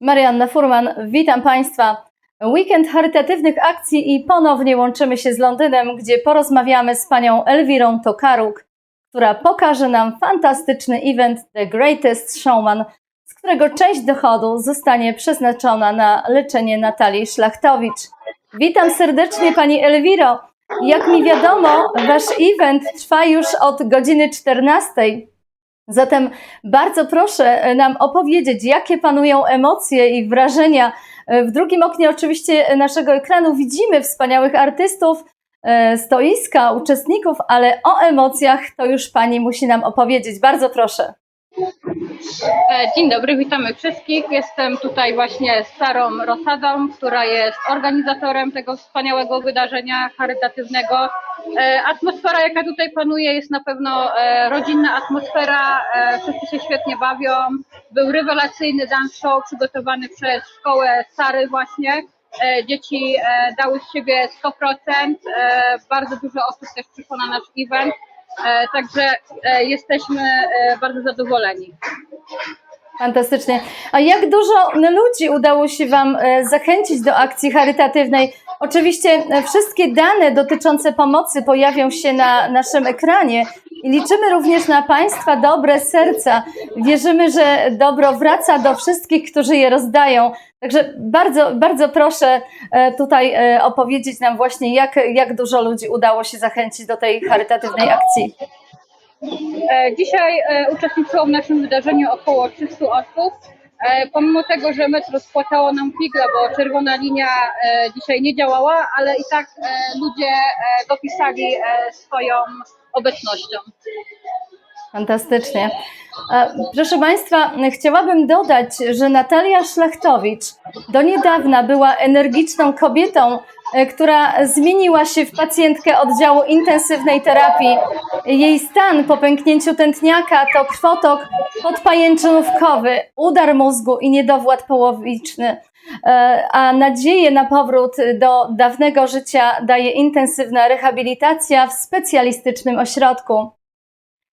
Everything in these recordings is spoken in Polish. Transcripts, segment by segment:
Marianna Furman, witam Państwa. Weekend charytatywnych akcji i ponownie łączymy się z Londynem, gdzie porozmawiamy z panią Elwirą Tokaruk, która pokaże nam fantastyczny event The Greatest Showman, z którego część dochodu zostanie przeznaczona na leczenie Natalii Szlachtowicz. Witam serdecznie pani Elwiro. Jak mi wiadomo, wasz event trwa już od godziny 14. Zatem bardzo proszę nam opowiedzieć, jakie panują emocje i wrażenia. W drugim oknie oczywiście naszego ekranu widzimy wspaniałych artystów, e, stoiska, uczestników, ale o emocjach to już pani musi nam opowiedzieć. Bardzo proszę. E, Dzień dobry, witamy wszystkich. Jestem tutaj właśnie z Sarą Rosadą, która jest organizatorem tego wspaniałego wydarzenia charytatywnego. E, Atmosfera, jaka tutaj panuje, jest na pewno e, rodzinna atmosfera. Wszyscy się świetnie bawią. Był rewelacyjny dance show przygotowany przez szkołę Sary właśnie. Dzieci dały z siebie 100%. E, Bardzo dużo osób też przyszło na nasz event. Także jesteśmy bardzo zadowoleni. Fantastycznie. A jak dużo ludzi udało się Wam e, zachęcić do akcji charytatywnej? Oczywiście e, wszystkie dane dotyczące pomocy pojawią się na naszym ekranie i liczymy również na Państwa dobre serca. Wierzymy, że dobro wraca do wszystkich, którzy je rozdają. Także bardzo, bardzo proszę e, tutaj opowiedzieć nam właśnie, jak, jak dużo ludzi udało się zachęcić do tej charytatywnej akcji. E, Dzisiaj e, uczestniczyło w naszym wydarzeniu około 300 osób. E, Pomimo tego, że metro spłacało nam figla, bo czerwona linia dzisiaj nie działała, ale i tak ludzie dopisali swoją obecnością. Fantastycznie. Proszę Państwa, chciałabym dodać, że Natalia Szlachtowicz do niedawna była energiczną kobietą, która zmieniła się w pacjentkę oddziału intensywnej terapii. Jej stan po pęknięciu tętniaka to krwotok podpajęczynówkowy, udar mózgu i niedowład połowiczny. E, A nadzieję na powrót do dawnego życia daje intensywna rehabilitacja w specjalistycznym ośrodku.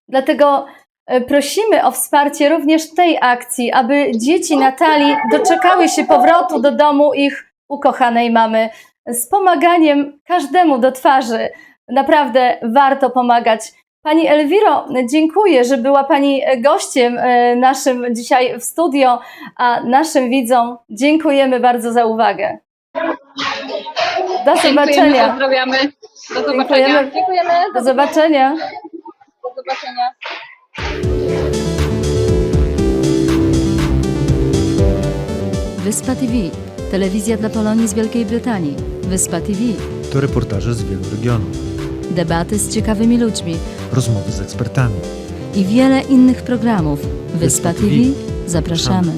Dlatego e, prosimy o wsparcie również tej akcji, aby dzieci Natalii doczekały się powrotu do domu ich ukochanej mamy. Z pomaganiem każdemu do twarzy. Naprawdę warto pomagać. Pani Elwiro, dziękuję, że była Pani gościem e, naszym dzisiaj w studio, a naszym widzom dziękujemy bardzo za uwagę. Do Dziękujemy, zobaczenia. pozdrawiamy. Do zobaczenia. Dziękujemy. Dziękujemy. Do zobaczenia. Do zobaczenia. Wyspa TV. Telewizja dla Polonii z Wielkiej Brytanii. Wyspa TV. To reportaże z wielu regionów, Debaty z ciekawymi ludźmi rozmowy z ekspertami. i wiele innych programów. Wyspa Wyspa TV. TV. Zapraszamy.